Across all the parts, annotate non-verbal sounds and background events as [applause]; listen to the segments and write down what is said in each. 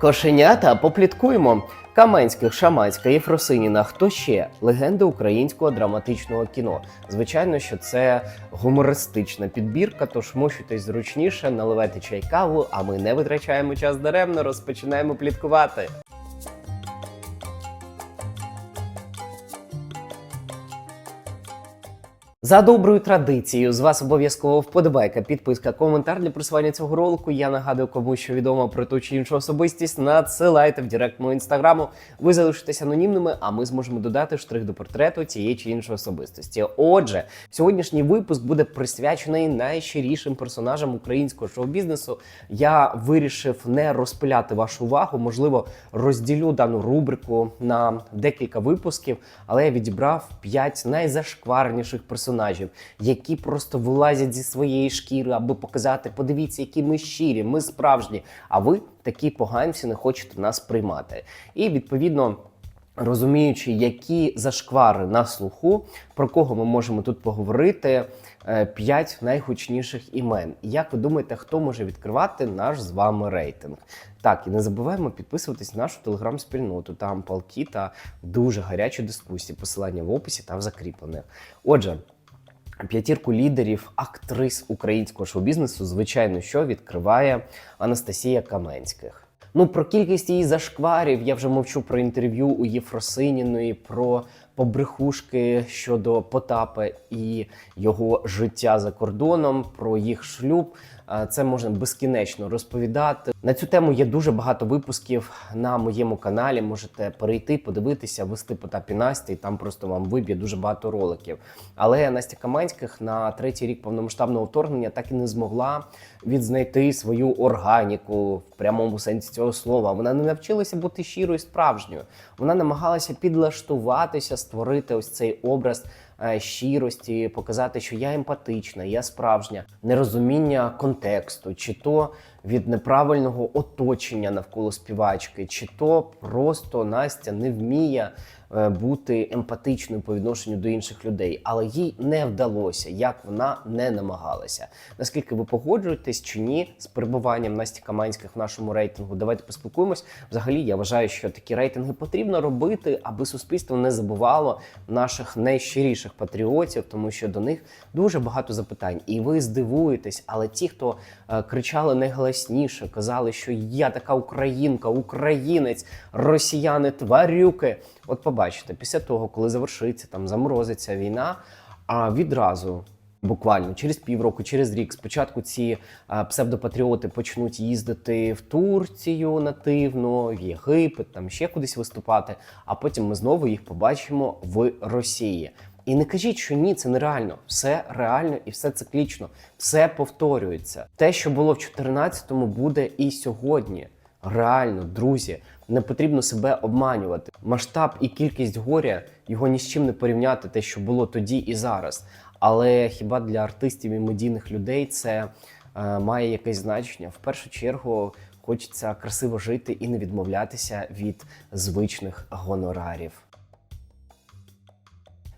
Кошенята попліткуємо. Каменських, Шаманська, Єфросиніна. Хто ще? Легенди українського драматичного кіно. Звичайно, що це гумористична підбірка, тож мощуйтесь зручніше, наливайте чай каву, а ми не витрачаємо час даремно, розпочинаємо пліткувати. За доброю традицією, з вас обов'язково вподобайка, підписка, коментар для просування цього ролику. Я нагадую, кому що відомо про ту чи іншу особистість. Надсилайте в директ мого інстаграму. Ви залишитесь анонімними, а ми зможемо додати штрих до портрету цієї чи іншої особистості. Отже, сьогоднішній випуск буде присвячений найщирішим персонажам українського шоу-бізнесу. Я вирішив не розпиляти вашу увагу, можливо, розділю дану рубрику на декілька випусків, але я відібрав п'ять найзашкварніших персонажів, які просто вилазять зі своєї шкіри, аби показати, подивіться, які ми щирі, ми справжні. А ви такі поганці не хочете нас приймати. І відповідно. Розуміючи, які зашквари на слуху, про кого ми можемо тут поговорити, е, п'ять найгучніших імен. Як ви думаєте, хто може відкривати наш з вами рейтинг? Так, і не забуваємо підписуватись на нашу телеграм-спільноту. Там палки та дуже гарячі дискусії. Посилання в описі та в закріплених. Отже. П'ятірку лідерів актрис українського шоу-бізнесу, звичайно, що відкриває Анастасія Каменських. Ну про кількість її зашкварів я вже мовчу про інтерв'ю у Єфросиніної, про побрехушки щодо Потапа і його життя за кордоном, про їх шлюб. А Це можна безкінечно розповідати. На цю тему є дуже багато випусків на моєму каналі. Можете перейти, подивитися, вести Потап і Насті, і там просто вам виб'є дуже багато роликів. Але Настя Каменських на третій рік повномасштабного вторгнення так і не змогла відзнайти свою органіку в прямому сенсі цього слова. Вона не навчилася бути щирою, і справжньою. Вона намагалася підлаштуватися, створити ось цей образ щирості, показати, що я емпатична, я справжня, нерозуміння контексту, чи то від неправильного оточення навколо співачки, чи то просто Настя не вміє е, бути емпатичною по відношенню до інших людей, але їй не вдалося, як вона не намагалася. Наскільки ви погоджуєтесь чи ні з перебуванням Насті Каманських в нашому рейтингу? Давайте поспілкуємось. Взагалі, я вважаю, що такі рейтинги потрібно робити, аби суспільство не забувало наших найщиріших патріотів, тому що до них дуже багато запитань. І ви здивуєтесь, але ті, хто е, кричали найголосніше, казали, що я така українка, українець, росіяни, тварюки. От побачите, після того, коли завершиться там, заморозиться війна, а відразу. Буквально через півроку, через рік, спочатку ці а, псевдопатріоти почнуть їздити в Турцію нативно, в Єгипет, там ще кудись виступати. А потім ми знову їх побачимо в Росії. І не кажіть, що ні, це нереально. Все реально і все циклічно, все повторюється. Те, що було в 14-му, буде і сьогодні. Реально, друзі, не потрібно себе обманювати. Масштаб і кількість горя його ні з чим не порівняти, те, що було тоді і зараз. Але хіба для артистів і медійних людей це е, має якесь значення? В першу чергу хочеться красиво жити і не відмовлятися від звичних гонорарів.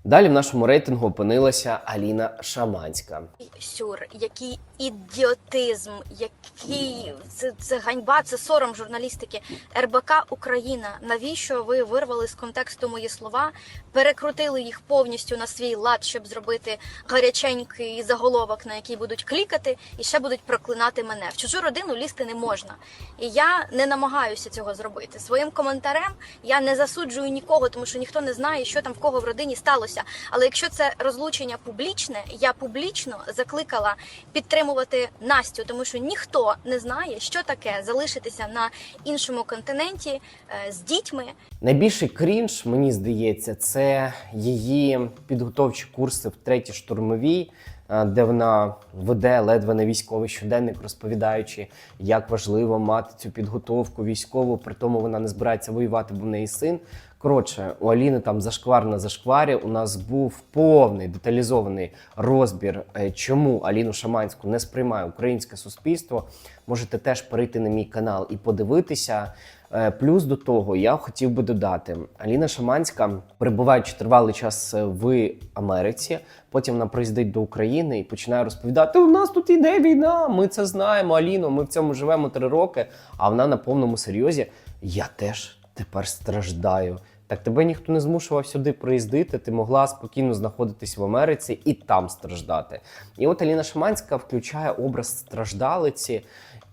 Далі в нашому рейтингу опинилася Аліна Шаманська. сюр, який ідіотизм, який це, це ганьба, це сором журналістики. РБК Україна. Навіщо ви вирвали з контексту мої слова, перекрутили їх повністю на свій лад, щоб зробити гаряченький заголовок, на який будуть клікати, і ще будуть проклинати мене. В чужу родину лізти не можна. І я не намагаюся цього зробити. Своїм коментарем я не засуджую нікого, тому що ніхто не знає, що там в кого в родині сталося. Але якщо це розлучення публічне, я публічно закликала підтримувати Настю, тому що ніхто не знає, що таке залишитися на іншому континенті е, з дітьми. Найбільший крінж, мені здається, це її підготовчі курси в третій штурмовій, е, де вона веде ледве не військовий щоденник, розповідаючи, як важливо мати цю підготовку військову. При тому вона не збирається воювати, бо в неї син. Коротше, у Аліни там зашквар на зашкварі. У нас був повний деталізований розбір, е, чому Аліну Шаманську не сприймає українське суспільство. Можете теж перейти на мій канал і подивитися. Е, Плюс до того, я хотів би додати, Аліна Шаманська, перебуваючи тривалий час е, в Америці, потім вона приїздить до України і починає розповідати: у нас тут іде війна, ми це знаємо, Аліно, ми в цьому живемо три роки. А вона на повному серйозі. Я теж тепер страждаю. Так тебе ніхто не змушував сюди приїздити, ти могла спокійно знаходитись в Америці і там страждати. І от Аліна Шаманська включає образ страждалиці,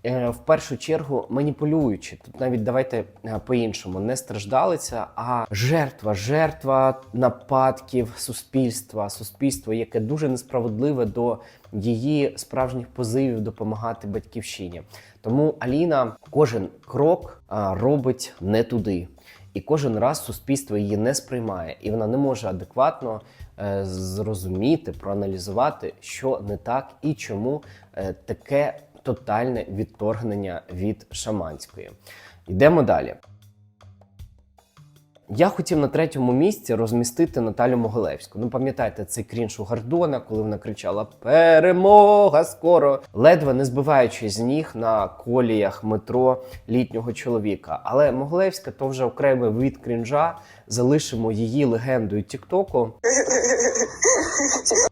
в першу чергу маніпулюючи. Тут навіть давайте е, по-іншому, не страждалиця, а жертва, жертва нападків суспільства, суспільство, яке дуже несправедливе до її справжніх позивів допомагати батьківщині. Тому Аліна кожен крок робить не туди. І кожен раз суспільство її не сприймає, і вона не може адекватно е, зрозуміти, проаналізувати, що не так і чому е, таке тотальне відторгнення від шаманської. Йдемо далі. Я хотів на третьому місці розмістити Наталю Могилевську. Ну, пам'ятаєте, цей крінж у Гордона, коли вона кричала Перемога скоро, ледве не збиваючи з ніг на коліях метро літнього чоловіка. Але Могилевська то вже окремий від крінжа. Залишимо її легендою Тіктоку. [laughs]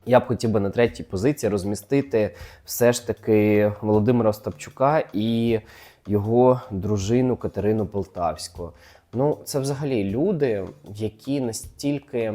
Я б хотів би на третій позиції розмістити все ж таки Володимира Остапчука і його дружину Катерину Полтавську. Ну, це взагалі люди, які настільки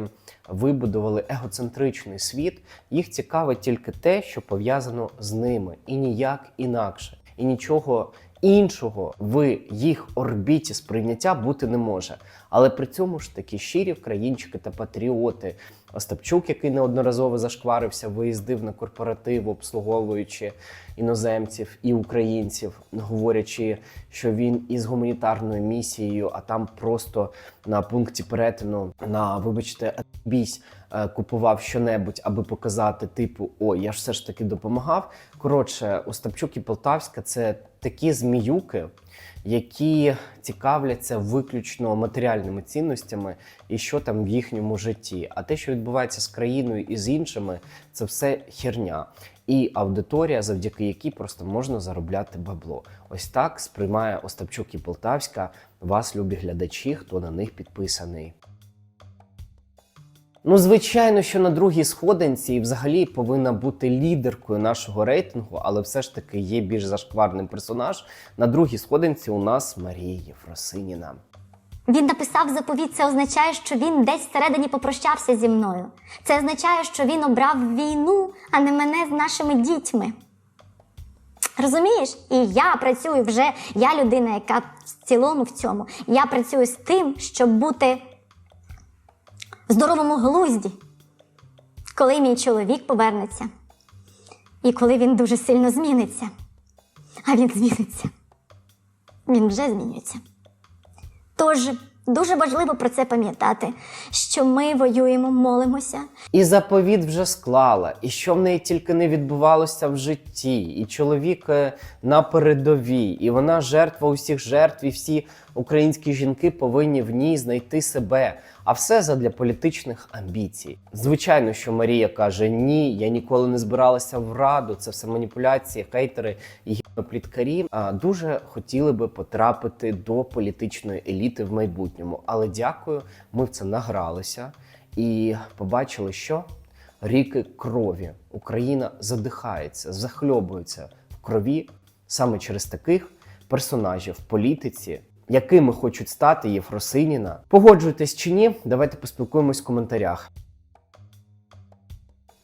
вибудували егоцентричний світ, їх цікавить тільки те, що пов'язано з ними, і ніяк інакше. І нічого іншого в їх орбіті сприйняття бути не може. Але при цьому ж такі щирі вкраїнчики та патріоти. Остапчук, який неодноразово зашкварився, виїздив на корпоратив, обслуговуючи іноземців і українців, говорячи, що він із гуманітарною місією, а там просто на пункті перетину на, вибачте, бісь купував щонебудь, аби показати, типу, о, я ж все ж таки допомагав. Коротше, Остапчук і Полтавська це такі зміюки, які цікавляться виключно матеріальними цінностями і що там в їхньому житті. А те, що відбувається з країною і з іншими, це все херня. І аудиторія, завдяки якій просто можна заробляти бабло. Ось так сприймає Остапчук і Полтавська вас, любі глядачі, хто на них підписаний. Ну, звичайно, що на другій сходинці і взагалі повинна бути лідеркою нашого рейтингу, але все ж таки є більш зашкварний персонаж. На другій сходинці у нас Марія Єфросиніна. Він написав заповіт, це означає, що він десь всередині попрощався зі мною. Це означає, що він обрав війну, а не мене з нашими дітьми. Розумієш? І я працюю вже, я людина, яка в цілому в цьому. Я працюю з тим, щоб бути здоровому глузді, коли мій чоловік повернеться, і коли він дуже сильно зміниться. А він зміниться. Він вже змінюється. Тож дуже важливо про це пам'ятати, що ми воюємо, молимося, І заповіт вже склала, і що в неї тільки не відбувалося в житті, і чоловік е, на передовій, і вона жертва усіх жертв, і всі українські жінки повинні в ній знайти себе. А все задля політичних амбіцій. Звичайно, що Марія каже: ні, я ніколи не збиралася в раду. Це все маніпуляції, хейтери і гіпнопліткарі. А дуже хотіли би потрапити до політичної еліти в майбутньому. Але дякую, ми в це награлися і побачили, що ріки крові Україна задихається, захльобується в крові саме через таких персонажів в політиці, якими хочуть стати Єфросиніна. Погоджуєтесь чи ні? Давайте поспілкуємось в коментарях.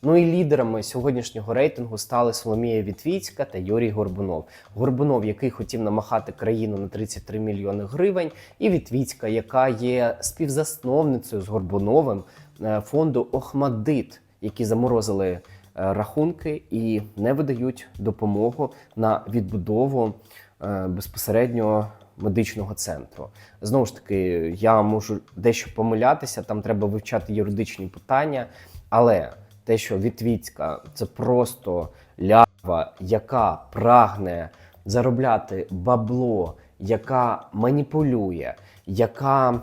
Ну і лідерами сьогоднішнього рейтингу стали Соломія Вітвіцька та Юрій Горбунов. Горбунов, який хотів намахати країну на 33 мільйони гривень, і Вітвіцька, яка є співзасновницею з Горбуновим е, фонду Охмадит, які заморозили е, рахунки і не видають допомогу на відбудову е, безпосередньо медичного центру. Знову ж таки, я можу дещо помилятися, там треба вивчати юридичні питання, але те, що Вітвіцька це просто лява, яка прагне заробляти бабло, яка маніпулює, яка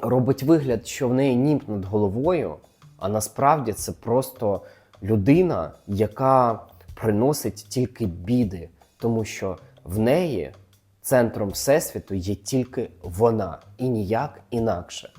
робить вигляд, що в неї німб над головою, а насправді це просто людина, яка приносить тільки біди, тому що в неї центром всесвіту є тільки вона і ніяк інакше.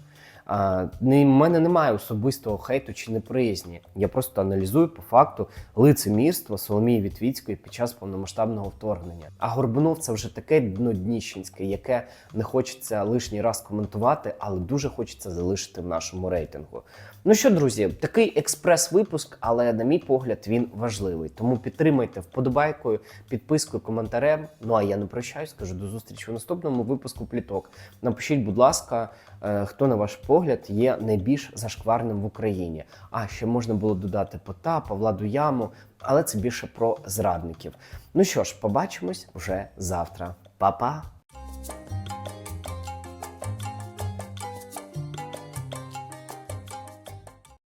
Не- в мене немає особистого хейту чи неприязні. Я просто аналізую по факту лицемірство Соломії Вітвіцької під час повномасштабного вторгнення. А Горбунов це вже таке дно дніщенське, яке не хочеться лишній раз коментувати, але дуже хочеться залишити в нашому рейтингу. Ну що, друзі, такий експрес-випуск, але на мій погляд він важливий. Тому підтримайте вподобайкою, підпискою, коментарем. Ну а я не прощаюсь, кажу до зустрічі у наступному випуску пліток. Напишіть, будь ласка, хто на ваш погляд є найбільш зашкварним в Україні. А ще можна було додати Потапа, Владу Яму, але це більше про зрадників. Ну що ж, побачимось вже завтра. Па-па!